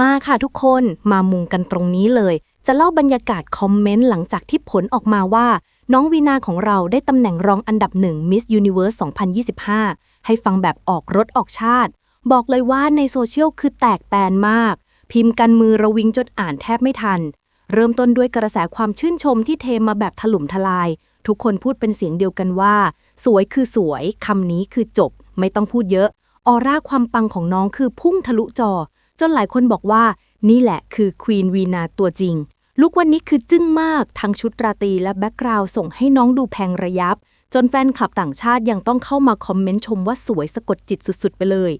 มาค่ะทุกคนมามุงกันตรงนี้เลย จะเล่าบรรยากาศคอมเมนต์หลังจากที่ผลออกมาว่า น้องวีนาของเราได้ตำแหน่งรองอันดับหนึ่ง Miss Universe 2025 ให้ฟังแบบออกรถออกชาติ บอกเลยว่าในโซเชียลคือแตกแตนมาก พิมพ์กันมือระวิงจนอ่านแทบไม่ทัน เริ่มต้นด้วยกระแสความชื่นชมที่เทมาแบบถล่มทลาย ทุกคนพูดเป็นเสียงเดียวกันว่า สวยคือสวยคำนี้คือจบ ไม่ต้องพูดเยอะออร่าความปังของน้องคือพุ่งทะลุจอ จนหลายคนบอกว่า นี่แหละคือควีนวีนาตัวจริง ลุกวันนี้คือจึ้งมาก ทั้งชุดราตรีและแบ็กกราวส่งให้น้องดูแพงระยับ จนแฟนคลับต่างชาติยังต้องเข้ามาคอมเมนต์ชมว่าสวยสะกดจิตสุดๆ ไปเลย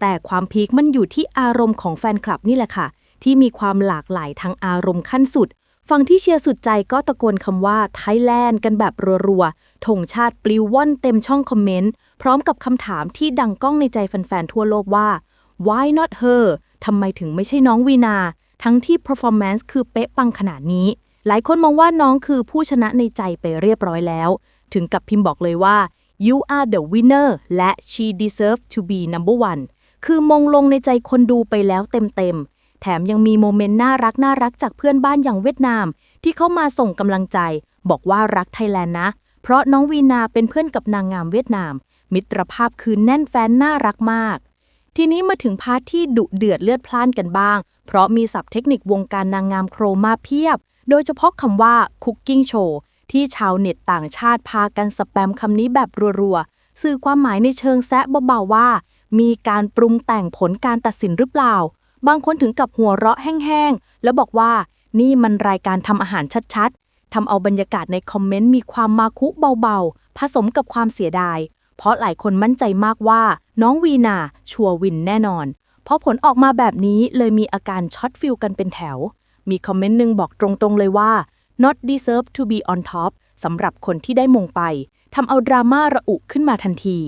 แต่ความพีคมันอยู่ที่อารมณ์ของแฟนคลับนี่แหละค่ะ ที่มีความหลากหลายทางอารมณ์ขั้นสุดฝั่งที่เชียร์สุดใจก็ตะโกนคำว่าไทยแลนด์กันแบบรัวๆธงชาติปลิวว่อนเต็มช่องคอมเมนต์ พร้อมกับคำถามที่ดังก้องในใจแฟนๆ ทั่วโลกว่า why not her ทำไมถึงไม่ใช่น้องวีนา ทั้งที่ performance คือเป๊ะปังขนาดนี้ หลายคนมองว่าน้องคือผู้ชนะในใจไปเรียบร้อยแล้ว ถึงกับพิมพ์บอกเลยว่า you are the winner และ she deserve to be number one คือมงลงในใจคนดูไปแล้วเต็มๆ แถมยังมีโมเมนต์น่ารักน่ารักจากเพื่อนบ้านอย่างเวียดนาม ที่เข้ามาส่งกำลังใจ บอกว่ารักไทยแลนด์นะ เพราะน้องวีนาเป็นเพื่อนกับนางงามเวียดนาม มิตรภาพคือแน่นแฟนน่ารักมาก ทีนี้มาถึงพาร์ทที่ดุเดือดเลือดพล่านกันบ้าง เพราะมีศัพท์เทคนิควงการนางงามโครมาเพียบ โดยเฉพาะคำว่า cooking show ที่ชาวเน็ตต่างชาติพากันสแปมคำนี้แบบรัวๆ สื่อความหมายในเชิงแซะเบาๆว่า มีการปรุงแต่งผลการตัดสินหรือเปล่า บางคนถึงกับหัวเราะแห้งๆ แล้วบอกว่านี่มันรายการทำอาหารชัดๆทำเอาบรรยากาศในคอมเมนต์มีความมาคุเบาๆ ผสมกับความเสียดาย เพราะหลายคนมั่นใจมากว่า น้องวีนาชัวร์วินแน่นอน เพราะผลออกมาแบบนี้เลยมีอาการช็อตฟิลกันเป็นแถว มีคอมเมนต์หนึ่งบอกตรงๆเลยว่า not deserve to be on top สำหรับคนที่ได้มงไปทำเอาดราม่าระอุขึ้นมาทันที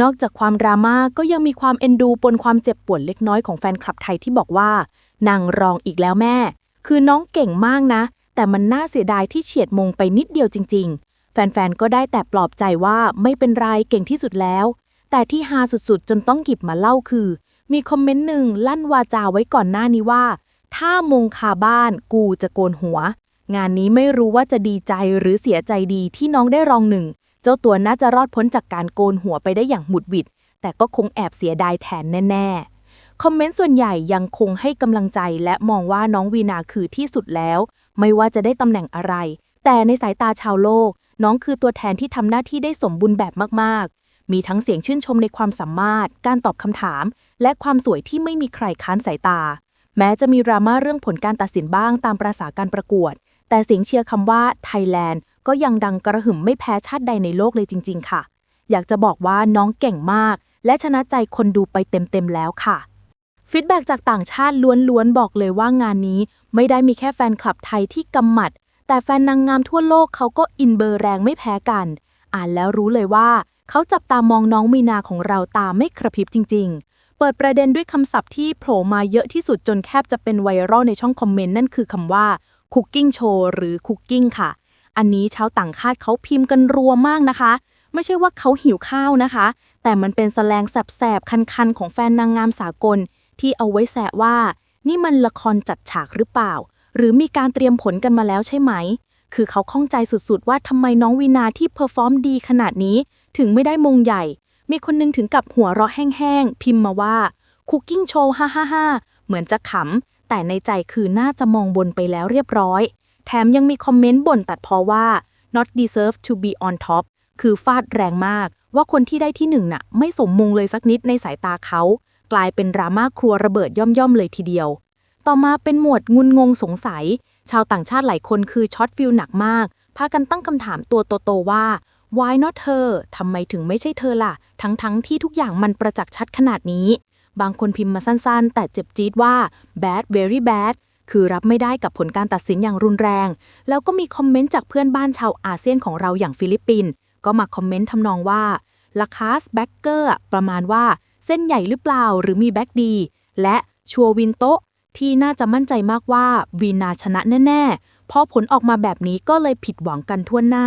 นอกจากความดราม่าก็ยังมีความเอ็นดูปนความเจ็บปวดเล็กน้อยของแฟนคลับไทยที่บอกว่า นางรองอีกแล้วแม่ คือน้องเก่งมากนะ แต่มันน่าเสียดายที่เฉียดมงไปนิดเดียวจริง แฟนๆ ก็ได้แต่ปลอบใจว่าไม่เป็นไรเก่งที่สุดแล้ว แต่ที่ฮาสุดๆ จนต้องหยิบมาเล่าคือ มีคอมเมนต์หนึ่งลั่นวาจาไว้ก่อนหน้านี้ว่า ถ้ามงคาบ้านกูจะโกนหัว งานนี้ไม่รู้ว่าจะดีใจหรือเสียใจดีที่น้องได้รองหนึ่ง เจ้าตัวน่าจะรอดพ้นจากการโกนหัวไปได้อย่างหมุดหวิด แต่ก็คงแอบเสียดายแทนแน่ ๆ คอมเมนต์ส่วนใหญ่ยังคงให้กำลังใจและมองว่าน้องวีนาคือที่สุดแล้ว ไม่ว่าจะได้ตำแหน่งอะไร แต่ในสายตาชาวโลก น้องคือตัวแทนที่ทำหน้าที่ได้สมบูรณ์แบบมากๆ มีทั้งเสียงชื่นชมในความสามารถ การตอบคำถาม และความสวยที่ไม่มีใครค้านสายตา แม้จะมีดราม่าเรื่องผลการตัดสินบ้างตามประษาการประกวด แต่เสียงเชียร์คำว่าไทยแลนด์ก็ยังดังกระหึ่มไม่แพ้ชาติใดในโลกเลยจริง ๆ ค่ะ อยากจะบอกว่าน้องเก่งมาก และชนะใจคนดูไปเต็มๆแล้วค่ะฟีดแบ็กจากต่างชาติล้วนๆบอกเลยว่างานนี้ ไม่ได้มีแค่แฟนคลับไทยที่กำหมัด แต่แฟนนางงามทั่วโลกเขาก็อินเบอร์แรงไม่แพ้กัน อ่านแล้วรู้เลยว่า เขาจับตามองน้องมีนาของเราตาไม่กระพริบจริง ๆ เปิดประเด็นด้วยคำศัพท์ที่โผล่มาเยอะที่สุดจนแทบจะเป็นไวรัลในช่องคอมเมนต์นั่นคือคำว่า cooking show หรือ cooking ค่ะ อันนี้ชาวต่างชาติเขาพิมพ์กันรัวมากนะคะ ไม่ใช่ว่าเขาหิวข้าวนะคะ แต่มันเป็นแสลงแสบๆ คันๆ ของแฟนนางงามสากล ที่เอาไว้แสะว่า นี่มันละครจัดฉากหรือเปล่า หรือมีการเตรียมผลกันมาแล้วใช่ไหม คือเขาข้องใจสุดๆ ว่าทำไมน้องวีนาที่เพอร์ฟอร์มดีขนาดนี้ ถึงไม่ได้มงใหญ่ มีคนนึงถึงกับหัวเราะแห้งๆ พิมพ์มาว่าคุกกิ้งโชว์ฮ่าฮ่าฮ่าเหมือนจะขำ แต่ในใจคือน่าจะมองบนไปแล้วเรียบร้อย แถมยังมีคอมเมนต์บ่นตัดพอว่า not deserve to be on top คือฟาดแรงมาก ว่าคนที่ได้ที่หนึ่งน่ะ ไม่สมมงเลยสักนิดในสายตาเขา กลายเป็นดราม่าครัวระเบิดย่อมๆเลยทีเดียว ต่อมาเป็นหมวดงุนงงสงสัย ชาวต่างชาติหลายคนคือช็อตฟิลหนักมาก พากันตั้งคำถามตัวโตๆว่า why not her ทำไมถึงไม่ใช่เธอล่ะ ทั้งๆที่ทุกอย่างมันประจักษ์ชัดขนาดนี้ บางคนพิมพ์มาสั้นๆ แต่เจ็บจี๊ดว่า bad very bad คือรับไม่ได้กับผลการตัดสินอย่างรุนแรง แล้วก็มีคอมเมนต์จากเพื่อนบ้านชาวอาเซียนของเราอย่างฟิลิปปินส์ก็มาคอมเมนต์ทำนองว่าลาคาสแบ็กเกอร์ประมาณว่า เส้นใหญ่หรือเปล่าหรือมีแบ็กดี และชัววินโตะ ที่น่าจะมั่นใจมากว่าวีนาชนะแน่ ๆ พอผลออกมาแบบนี้ก็เลยผิดหวังกันทั่วหน้า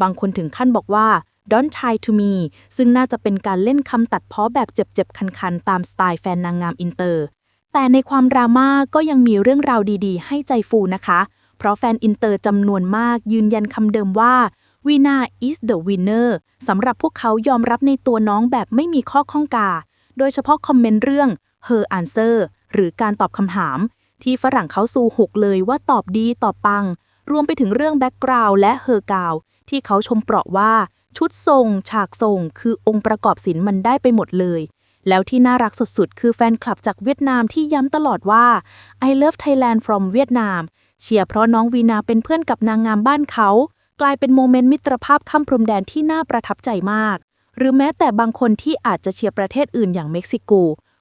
บางคนถึงขั้นบอกว่า don't try to me ซึ่งน่าจะเป็นการเล่นคำตัดเพ้อแบบเจ็บๆ คันๆ ตามสไตล์แฟนนางงามอินเตอร์ แต่ในความดราม่าก็ยังมีเรื่องราวดีๆ ให้ใจฟูนะคะ เพราะแฟนอินเตอร์จำนวนมากยืนยันคำเดิมว่าวีนา is the winner สำหรับพวกเขายอมรับในตัวน้องแบบไม่มีข้อข้องกา โดยเฉพาะคอมเมนต์เรื่อง her answer หรือการตอบคำถาม ที่ฝรั่งเขาซูหกเลยว่าตอบดีตอบปัง รวมไปถึงเรื่องแบ็กกราว n ์และเฮอร์กาวที่เขาชมเปราะว่าชุดทรง ฉากทรง คือองค์ประกอบศิลป์มันได้ไปหมดเลย แล้วที่น่ารักสุดๆ คือแฟนคลับจากเวียดนามที่ย้ำตลอดว่า I love Thailand from เวียดนามเชียร์เพราะน้องวีนาเป็นเพื่อนกับนางงามบ้านเขา กลายเป็นโมเมนต์มิตรภาพข้ามพรมแดนที่น่าประทับใจมาก หรือแม้แต่บางคนที่อาจจะเชียร์ประเทศอื่นอย่างเม็กซิโก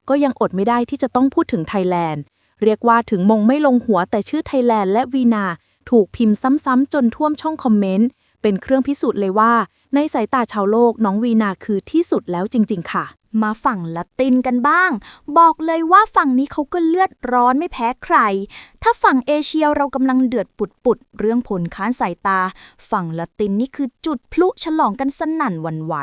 ก็ยังอดไม่ได้ที่จะต้องพูดถึงไทยแลนด์ เรียกว่าถึงมงไม่ลงหัวแต่ชื่อไทยแลนด์และวีนา ถูกพิมพ์ซ้ำๆจนท่วมช่องคอมเมนต์ เป็นเครื่องพิสูจน์เลยว่า ในสายตาชาวโลกน้องวีนาคือที่สุดแล้วจริง ๆ ค่ะ มาฝั่งละตินกันบ้าง บอกเลยว่าฝั่งนี้เขาก็เลือดร้อนไม่แพ้ใคร ถ้าฝั่งเอเชียเรากำลังเดือดปุดๆเรื่องผลค้านสายตา ฝั่งละตินนี่คือจุดพลุฉลองกันสนั่นหวันไหว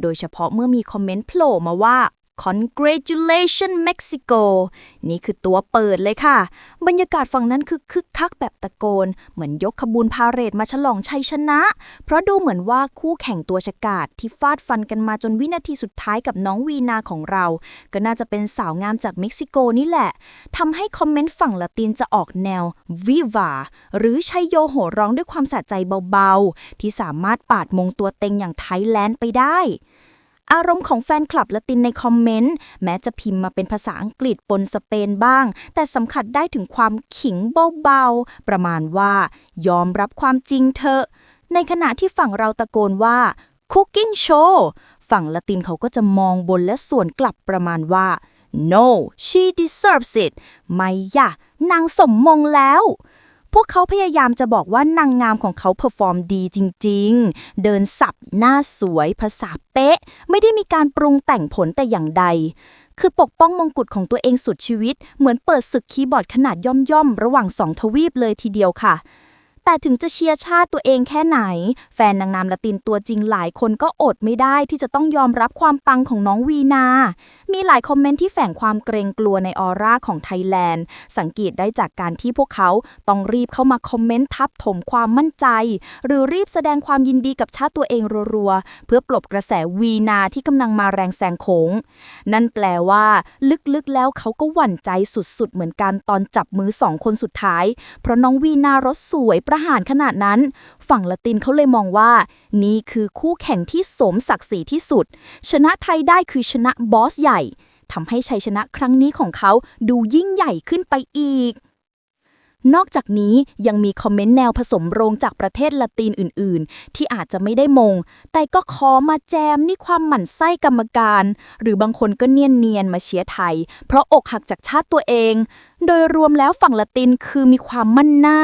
โดยเฉพาะเมื่อมีคอมเมนต์โผล่มาว่า congratulations Mexico นี่คือตัวเปิดเลยค่ะ บรรยากาศฝั่งนั้นคือคึกคักแบบตะโกน เหมือนยกขบวนพาเหรดมาฉลองชัยชนะ เพราะดูเหมือนว่าคู่แข่งตัวฉกาจที่ฟาดฟันกันมาจนวินาทีสุดท้ายกับน้องวีนาของเรา ก็น่าจะเป็นสาวงามจากเม็กซิโกนี่แหละทำให้คอมเมนต์ฝั่งละตินจะออกแนววิวาหรือชัยโยโหร้องด้วยความสะใจเบาๆ ที่สามารถปาดมงตัวเต็งอย่างไทยแลนด์ไปได้ อารมณ์ของแฟนคลับละตินในคอมเมนต์ แม้จะพิมพ์มาเป็นภาษาอังกฤษปนสเปนบ้าง แต่สัมผัสได้ถึงความขิงเบาๆ ประมาณว่า ยอมรับความจริงเถอะ ในขณะที่ฝั่งเราตะโกนว่า cooking show ฝั่งละตินเขาก็จะมองบนและส่วนกลับประมาณว่า no she deserves it ไม่ยะนางสมมงแล้ว พวกเขาพยายามจะบอกว่านางงามของเขาเพอร์ฟอร์มดีจริง ๆ เดินสับหน้าสวยภาษาเป๊ะ ไม่ได้มีการปรุงแต่งผลแต่อย่างใด คือปกป้องมงกุฎของตัวเองสุดชีวิต เหมือนเปิดศึกคีย์บอร์ดขนาดย่อมๆ ระหว่างสองทวีปเลยทีเดียวค่ะ แต่ถึงจะเชียร์ชาติตัวเองแค่ไหน แฟนนางงามละตินตัวจริงหลายคนก็อดไม่ได้ที่จะต้องยอมรับความปังของน้องวีนา มีหลายคอมเมนต์ที่แฝงความเกรงกลัวในออร่าของไทยแลนด์ สังเกตได้จากการที่พวกเขาต้องรีบเข้ามาคอมเมนต์ทับถมความมั่นใจ หรือรีบแสดงความยินดีกับชาติตัวเองรัวๆ เพื่อกลบกระแสวีนาที่กำลังมาแรงแซงโค้ง นั่นแปลว่าลึกๆแล้วเขาก็หวั่นใจสุดๆ เหมือนกันตอนจับมือสองคนสุดท้าย เพราะน้องวีนารถสวยประหารขนาดนั้น ฝั่งละตินเขาเลยมองว่า นี่คือคู่แข่งที่สมศักดิ์ศรีที่สุด ชนะไทยได้คือชนะบอสใหญ่ทำให้ชัยชนะครั้งนี้ของเขาดูยิ่งใหญ่ขึ้นไปอีกนอกจากนี้ยังมีคอมเมนต์แนวผสมโรงจากประเทศละตินอื่นๆ ที่อาจจะไม่ได้มง แต่ก็ขอมาแจมนี่ความหมั่นไส้กรรมการ หรือบางคนก็เนียนๆมาเชียร์ไทย เพราะอกหักจากชาติตัวเอง โดยรวมแล้วฝั่งละตินคือมีความมั่นหน้า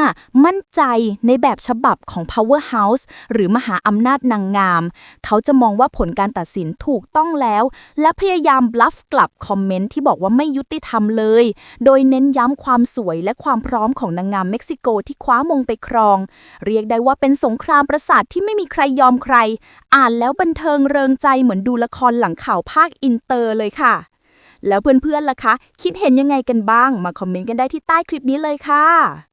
มั่นใจในแบบฉบับของ Powerhouse หรือมหาอำนาจนางงาม เขาจะมองว่าผลการตัดสินถูกต้องแล้ว และพยายามบลัฟกลับคอมเมนต์ที่บอกว่าไม่ยุติธรรมเลย โดยเน้นย้ำความสวยและความพร้อมของนางงามเม็กซิโกที่คว้ามงไปครอง เรียกได้ว่าเป็นสงครามประสาทที่ไม่มีใครยอมใคร อ่านแล้วบันเทิงเริงใจเหมือนดูละครหลังข่าวภาคอินเตอร์เลยค่ะ แล้วเพื่อนๆล่ะคะ คิดเห็นยังไงกันบ้าง มาคอมเมนต์กันได้ที่ใต้คลิปนี้เลยค่ะ